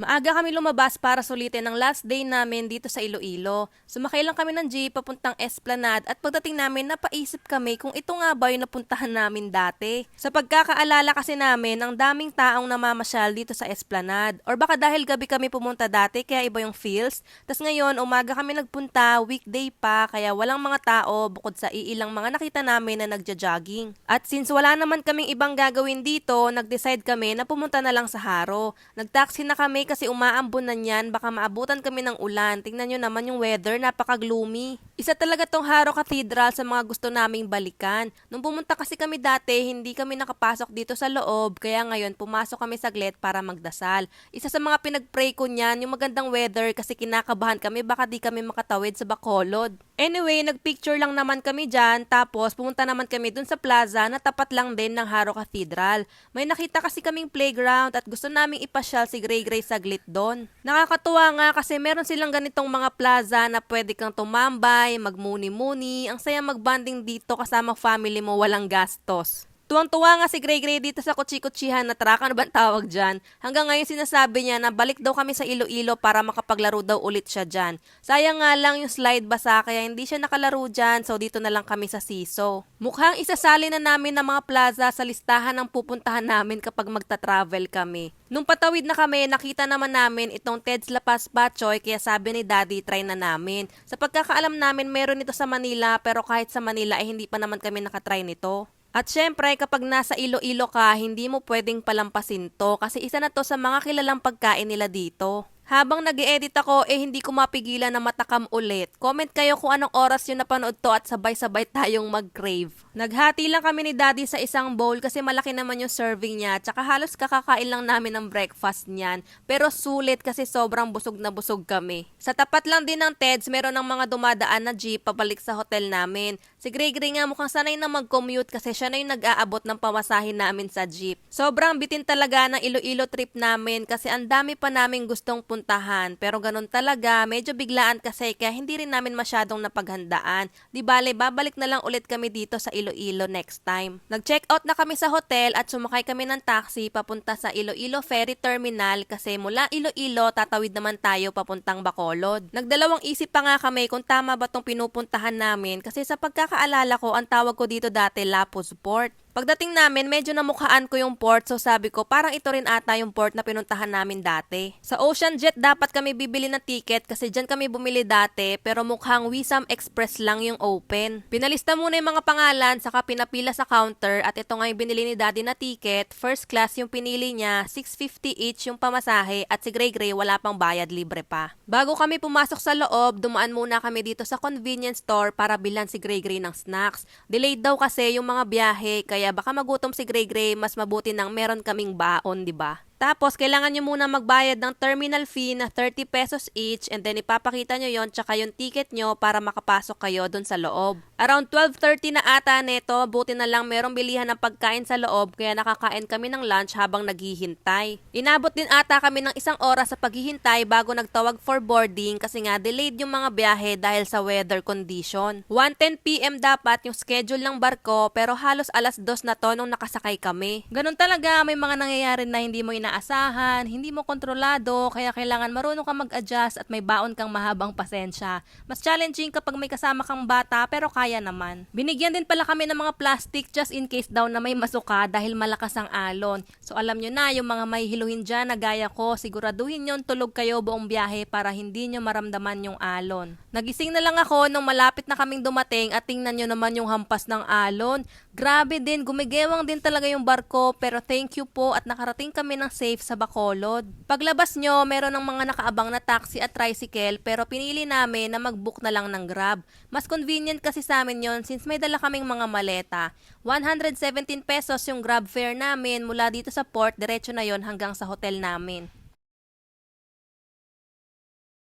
Maaga kami lumabas para sulitin ang last day namin dito sa Iloilo. Sumakay lang kami ng jeep papuntang Esplanade at pagdating namin napaisip kami kung ito nga ba yung napuntahan namin dati. Sa pagkakaalala kasi namin, ang daming taong namamasyal dito sa Esplanade. Or baka dahil gabi kami pumunta dati kaya iba yung feels. Tapos ngayon, umaga kami nagpunta, weekday pa, kaya walang mga tao bukod sa iilang mga nakita namin na nagja-jogging. At since wala naman kaming ibang gagawin dito, nag-decide kami na pumunta na lang sa Haro. Nag-taxi na kami kasi umaambon na niyan, baka maabutan kami ng ulan. Tingnan nyo naman yung weather, napaka-gloomy. Isa talaga tong Haro Cathedral sa mga gusto naming balikan. Nung pumunta kasi kami dati, hindi kami nakapasok dito sa loob, kaya ngayon pumasok kami saglit para magdasal. Isa sa mga pinag-pray ko niyan, yung magandang weather kasi kinakabahan kami baka di kami makatawid sa Bacolod. Anyway, nagpicture lang naman kami dyan, tapos pumunta naman kami dun sa plaza na tapat lang din ng Haro Cathedral. May nakita kasi kaming playground at gusto naming ipasyal si Gray Gray saglit doon. Nakakatuwa nga kasi meron silang ganitong mga plaza na pwede kang tumambay, magmuni-muni, ang saya magbanding dito kasama family mo walang gastos. Tuwang-tuwa nga si Gray Gray dito sa kutsi-kutsihan na truck, ano ba tawag dyan? Hanggang ngayon sinasabi niya na balik daw kami sa Iloilo para makapaglaro daw ulit siya dyan. Sayang nga lang yung slide basa kaya hindi siya nakalaro dyan so dito na lang kami sa Siso. Mukhang isasali na namin ng mga plaza sa listahan ng pupuntahan namin kapag magta-travel kami. Nung patawid na kami, nakita naman namin itong Ted's La Paz Bachoy kaya sabi ni Daddy try na namin. Sa pagkakaalam namin meron ito sa Manila pero kahit sa Manila ay hindi pa naman kami nakatry nito. At syempre, kapag nasa Iloilo ka, hindi mo pwedeng palampasin to kasi isa na to sa mga kilalang pagkain nila dito. Habang nag edit ako, eh hindi ko mapigilan na matakam ulit. Comment kayo kung anong oras yung napanood to at sabay-sabay tayong mag-crave. Naghati lang kami ni Daddy sa isang bowl kasi malaki naman yung serving niya. Tsaka halos kakakain lang namin ng breakfast niyan. Pero sulit kasi sobrang busog na busog kami. Sa tapat lang din ng TEDS, meron ng mga dumadaan na jeep pabalik sa hotel namin. Si Gray nga mukhang sanay na mag-commute kasi siya na yung nag-aabot ng pamasahin namin sa jeep. Sobrang bitin talaga ng Iloilo trip namin kasi ang dami pa namin gustong puntahan. Pero ganun talaga, medyo biglaan kasi kaya hindi rin namin masyadong napaghandaan. Di bale, babalik na lang ulit kami dito sa Iloilo next time. Nag-check out na kami sa hotel at sumakay kami ng taxi papunta sa Iloilo Ferry Terminal kasi mula Iloilo tatawid naman tayo papuntang Bacolod. Nagdalawang isip pa nga kami kung tama ba tong pinupuntahan namin kasi sa pagkakaalala ko ang tawag ko dito dati Lapuz Port. Pagdating namin, medyo namukhaan ko yung port so sabi ko parang ito rin ata yung port na pinuntahan namin dati. Sa Ocean Jet dapat kami bibili ng ticket kasi dyan kami bumili dati pero mukhang Wisam Express lang yung open. Pinalista muna yung mga pangalan saka pinapila sa counter at ito nga yung binili ni daddy na ticket. First class yung pinili niya, 650 each yung pamasahe at si Gray Gray wala pang bayad libre pa. Bago kami pumasok sa loob, dumaan muna kami dito sa convenience store para bilan si Gray Gray ng snacks. Delayed daw kasi yung mga biyahe kaya baka magutom si Gray Gray, mas mabuti nang meron kaming baon, di ba? Tapos, kailangan nyo muna magbayad ng terminal fee na 30 pesos each and then ipapakita nyo yon tsaka yung ticket nyo para makapasok kayo dun sa loob. Around 12.30 na ata neto, buti na lang merong bilihan ng pagkain sa loob kaya nakakain kami ng lunch habang naghihintay. Inabot din ata kami ng isang oras sa paghihintay bago nagtawag for boarding kasi nga delayed yung mga biyahe dahil sa weather condition. 1.10pm dapat yung schedule ng barko pero halos alas 2 na to nung nakasakay kami. Ganun talaga, may mga nangyayari na hindi mo inaasahan, hindi mo kontrolado, kaya kailangan marunong kang mag-adjust at may baon kang mahabang pasensya. Mas challenging kapag may kasama kang bata pero kaya naman. Binigyan din pala kami ng mga plastic just in case daw na may masuka dahil malakas ang alon. So alam nyo na, yung mga may hiluhin dyan na gaya ko, siguraduhin nyo tulog kayo buong biyahe para hindi nyo maramdaman yung alon. Nagising na lang ako nung malapit na kaming dumating at tingnan nyo naman yung hampas ng alon. Grabe din, gumigewang din talaga yung barko pero thank you po at nakarating kami ng safe sa Bacolod. Paglabas nyo, meron ng mga nakaabang na taxi at tricycle pero pinili namin na mag-book na lang ng Grab. Mas convenient kasi sa amin yon since may dala kaming mga maleta. 117 pesos yung Grab fare namin mula dito sa port, diretso na yon hanggang sa hotel namin.